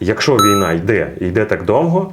Якщо війна йде йде так довго,